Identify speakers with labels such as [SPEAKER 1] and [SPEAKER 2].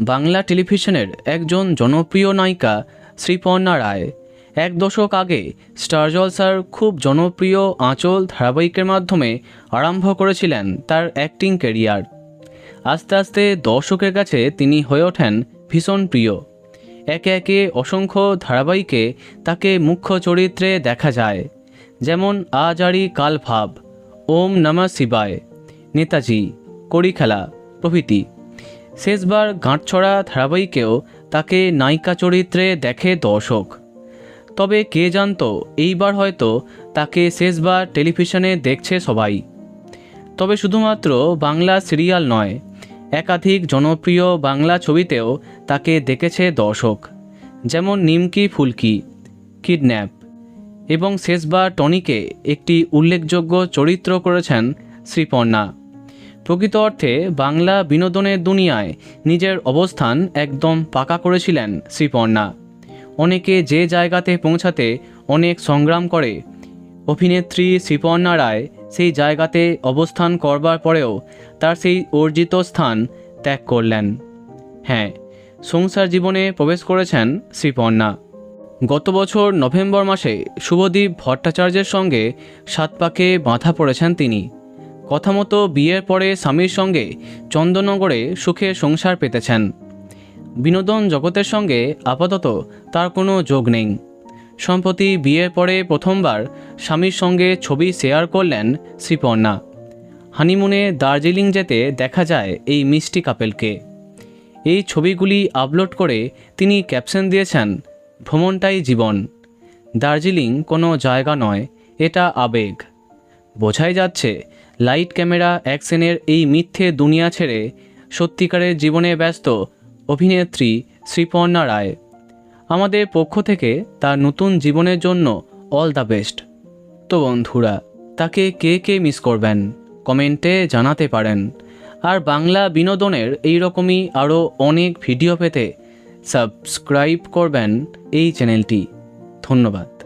[SPEAKER 1] বাংলা টেলিভিশনের একজন জনপ্রিয় নায়িকা শ্রীপর্ণা রায়। এক দশক আগে স্টার জলসার খুব জনপ্রিয় আঁচল ধারাবাহিকের মাধ্যমে আরম্ভ করেছিলেন তার অ্যাক্টিং ক্যারিয়ার। আস্তে আস্তে দর্শকের কাছে তিনি হয়ে ওঠেন ভীষণ প্রিয়। একে একে অসংখ্য ধারাবাহিকে তাকে মুখ্য চরিত্রে দেখা যায়। যেমন আজারি কাল ভাব ওম নমঃ শিবায়, নেতাজি, কড়িখেলা প্রভৃতি। শেষবার গাঁটছড়া ধারাবাহিকেও তাকে নায়িকা চরিত্রে দেখে দর্শক। তবে কে জানতো, এইবার হয়তো তাকে শেষবার টেলিভিশনে দেখছে সবাই। তবে শুধুমাত্র বাংলা সিরিয়াল নয়, একাধিক জনপ্রিয় বাংলা ছবিতেও তাকে দেখেছে দর্শক। যেমন নিমকি ফুলকি, কিডন্যাপ এবং শেষবার টনিকে একটি উল্লেখযোগ্য চরিত্র করেছেন শ্রীপর্ণা। প্রকৃত অর্থে বাংলা বিনোদনের দুনিয়ায় নিজের অবস্থান একদম পাকা করেছিলেন শ্রীপর্ণা। অনেকে যে জায়গাতে পৌঁছাতে অনেক সংগ্রাম করে, অভিনেত্রী শ্রীপর্ণা রায় সেই জায়গাতে অবস্থান করবার পরেও তার সেই অর্জিত স্থান ত্যাগ করলেন। হ্যাঁ সংসার জীবনে প্রবেশ করেছেন শ্রীপর্ণা। গত বছর নভেম্বর মাসে শুভদীপ ভট্টাচার্যের সঙ্গে সাত পাকে বাঁধা পড়েছেন তিনি। কথা মতো বিয়ের পরে স্বামীর সঙ্গে চন্দননগরে সুখে সংসার পেতেছেন। বিনোদন জগতের সঙ্গে আপাতত তার কোনো যোগ নেই। সম্প্রতি বিয়ের পরে প্রথমবার স্বামীর সঙ্গে ছবি শেয়ার করলেন শ্রীপর্ণা। হানিমুনে দার্জিলিং যেতে দেখা যায় এই মিষ্টি কাপেলকে। এই ছবিগুলি আপলোড করে তিনি ক্যাপশন দিয়েছেন, ভ্রমণটাই জীবন। দার্জিলিং কোনো জায়গা নয়, এটা আবেগ। বোঝাই যাচ্ছে লাইট ক্যামেরা, অ্যাকশনের এই মিথ্যে দুনিয়া ছেড়ে সত্যিকারের জীবনে ব্যস্ত অভিনেত্রী শ্রীপর্ণা রায়। আমাদের পক্ষ থেকে তার নতুন জীবনের জন্য অল দ্য বেস্ট তো বন্ধুরা, তাকে কে কে মিস করবেন? কমেন্টে জানাতে পারেন। আর বাংলা বিনোদনের এই রকমই আরও অনেক ভিডিও পেতে সাবস্ক্রাইব করবেন এই চ্যানেলটি ধন্যবাদ।